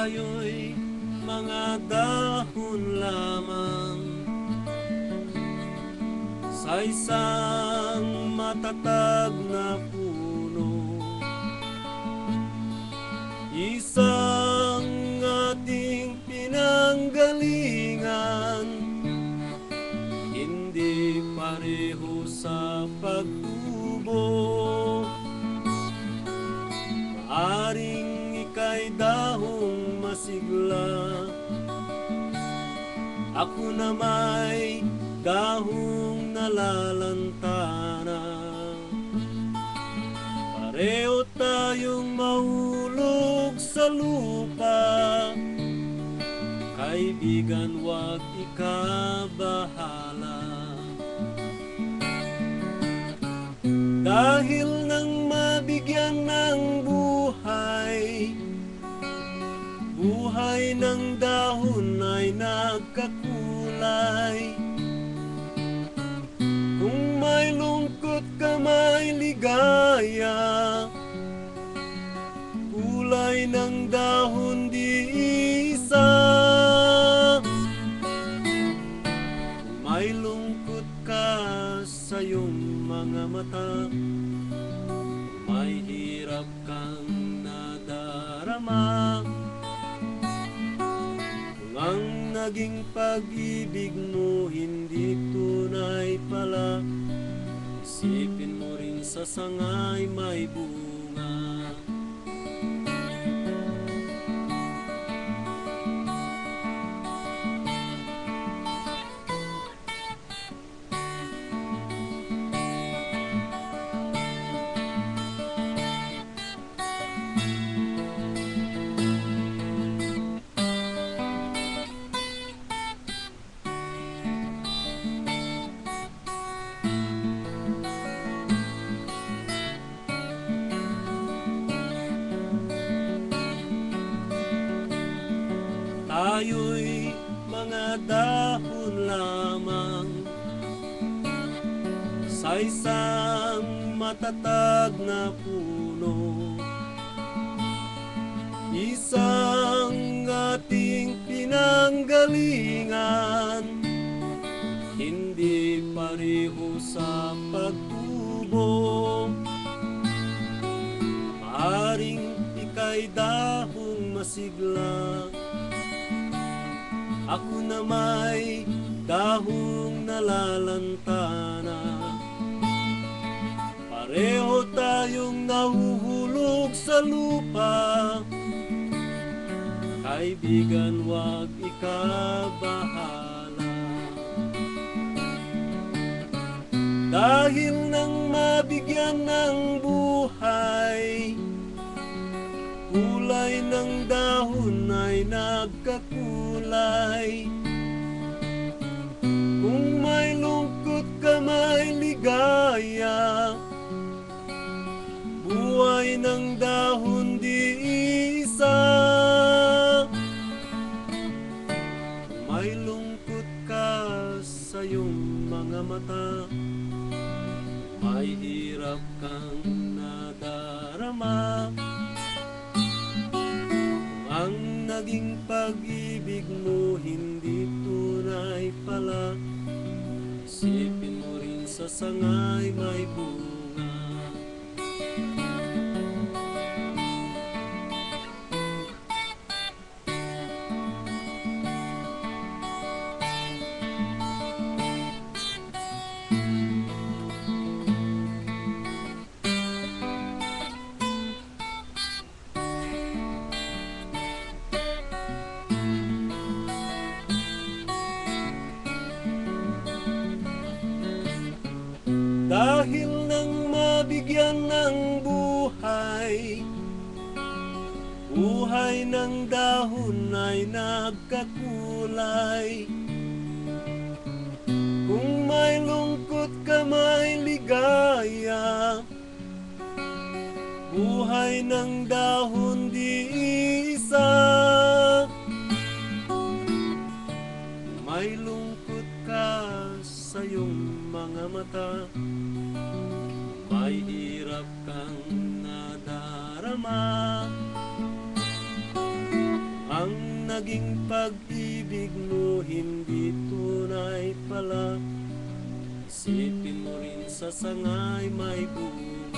Tayo'y mga dahon lamang. Sa isang matatag na puno Isang ating pinanggalingan masigla Ako na may dahong nalalantana. Pareho tayong mahulog sa lupa. Kaibigan, wag ikabahala. Dahil nang mabigyan ng buhay Buhay ng dahon ay nagkakulay. Kung may lungkot ka may ligaya Kulay ng dahon di isa. Kung may lungkot ka sa iyong mga mata ang naging pag-ibig mo hindi tunay pala. Isipin mo rin sa sangay may bunga Tayo'y mga dahon lamang. Sa isang matatag na puno Isang ating pinanggalingan. Hindi pareho sa pagtubo. Maaring ika'y dahong masigla ako na may dahong nalalantana. Pareho tayong nahuhulog sa lupa. Kaibigan, wag ikabahala. Dahil nang mabigyan ng buhay ng dahon ay nagkakulay. Kung may lungkot ka may ligaya Buhay ng dahon di isa. May lungkot ka sa iyong mga mata May hirap kang nadarama naging pag-ibig mo hindi tunay pala. Isipin mo rin sa sangay may bunga Dahil nang mabigyan ng buhay Buhay ng dahon ay nagkakulay. Kung may lungkot ka may ligaya Buhay ng dahon di isa. May lungkot sa iyong mga mata. May hirap kang nadarama. Naging pag-ibig mo hindi tunay pala. Isipin mo rin sa sangay may bunga